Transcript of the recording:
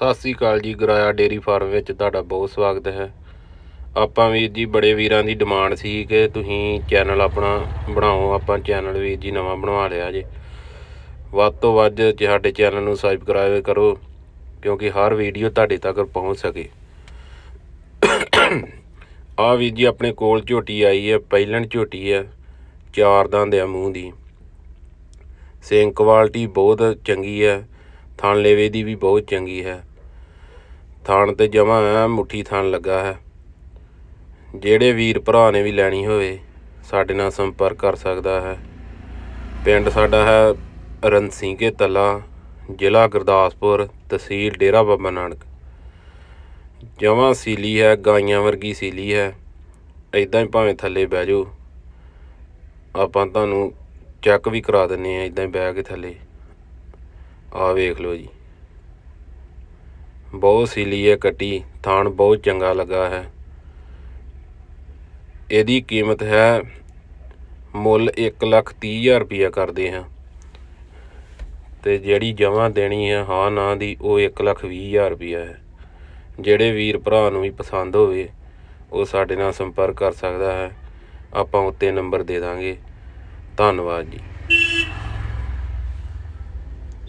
ਸਤਿ ਸ੍ਰੀ ਅਕਾਲ ਜੀ, Goraya dairy farm ਵਿੱਚ ਤੁਹਾਡਾ ਬਹੁਤ ਸਵਾਗਤ ਹੈ। ਆਪਾਂ ਵੀਰ ਜੀ, ਬੜੇ ਵੀਰਾਂ ਦੀ ਡਿਮਾਂਡ ਸੀ ਕਿ ਤੁਸੀਂ ਚੈਨਲ ਆਪਣਾ ਬਣਾਓ, ਆਪਾਂ ਚੈਨਲ ਵੀਰ ਜੀ ਨਵਾਂ ਬਣਵਾ ਲਿਆ ਜੇ। ਵੱਧ ਤੋਂ ਵੱਧ ਸਾਡੇ ਚੈਨਲ ਨੂੰ ਸਬਸਕ੍ਰਾਈਬ ਕਰੋ, ਕਿਉਂਕਿ ਹਰ ਵੀਡੀਓ ਤੁਹਾਡੇ ਤੱਕ ਪਹੁੰਚ ਸਕੇ। ਆ ਵੀਰ ਜੀ, ਆਪਣੇ ਕੋਲ ਝੋਟੀ ਆਈ ਹੈ, ਪਹਿਲਣ ਝੋਟੀ ਹੈ, ਚਾਰ ਦੰਦ ਆ ਮੂੰਹ ਦੀ। ਸੇਮ ਕੁਆਲਿਟੀ ਬਹੁਤ ਚੰਗੀ ਹੈ, ਥਣ ਲੇਵੇ ਦੀ ਵੀ ਬਹੁਤ ਚੰਗੀ ਹੈ। ਥਣ ਤੇ ਜਮਾ ਮੁੱਠੀ ਥਾਣ ਲੱਗਾ ਹੈ। ਜਿਹੜੇ ਵੀਰ ਭਰਾ ਨੇ ਵੀ ਲੈਣੀ ਹੋਵੇ, ਸਾਡੇ ਨਾਲ ਸੰਪਰਕ ਕਰ ਸਕਦਾ ਹੈ। ਪਿੰਡ ਸਾਡਾ ਹੈ ਰਣਸੀਂਕੇ ਤਲਾ, ਜ਼ਿਲ੍ਹਾ ਗੁਰਦਾਸਪੁਰ, ਤਹਿਸੀਲ ਡੇਰਾ ਬਾਬਾ ਨਾਨਕ। ਜਮਾਂ ਸੀਲੀ ਹੈ, ਗਾਈਆਂ ਵਰਗੀ ਸੀਲੀ ਹੈ। ਐਦਾਂ ਹੀ ਭਾਵੇਂ ਥੱਲੇ ਬਹਿ ਜਾਓ। ਆਪਾਂ ਤੁਹਾਨੂੰ ਚੈੱਕ ਵੀ ਕਰਾ ਦਿੰਨੇ ਆ ਇਦਾਂ ਹੀ ਬਹਿ ਕੇ ਥੱਲੇ। ਆ ਵੇਖ ਲਓ ਜੀ। ਬਹੁਤ ਸੀਲੀ ਹੈ, ਕੱਟੀ। ਥਾਣ ਬਹੁਤ ਚੰਗਾ ਲੱਗਾ ਹੈ। ਇਹਦੀ ਕੀਮਤ ਹੈ ਮੁੱਲ 1 ਲੱਖ ਤੀਹ ਹਜ਼ਾਰ ਰੁਪਈਆ ਕਰਦੇ ਹਾਂ। ਤੇ ਜਿਹੜੀ ਜਮ੍ਹਾਂ ਦੇਣੀ ਹੈ, ਹਾਂ ਨਾ ਦੀ, ਉਹ 1 ਲੱਖ ਵੀਹ ਹਜ਼ਾਰ ਰੁਪਈਆ ਹੈ। ਜਿਹੜੇ ਵੀਰ ਭਰਾ ਨੂੰ ਵੀ ਪਸੰਦ ਹੋਵੇ, ਉਹ ਸਾਡੇ ਨਾਲ ਸੰਪਰਕ ਕਰ ਸਕਦਾ ਹੈ। ਆਪਾਂ ਉੱਤੇ ਨੰਬਰ ਦੇ ਦਾਂਗੇ। ਧੰਨਵਾਦ ਜੀ।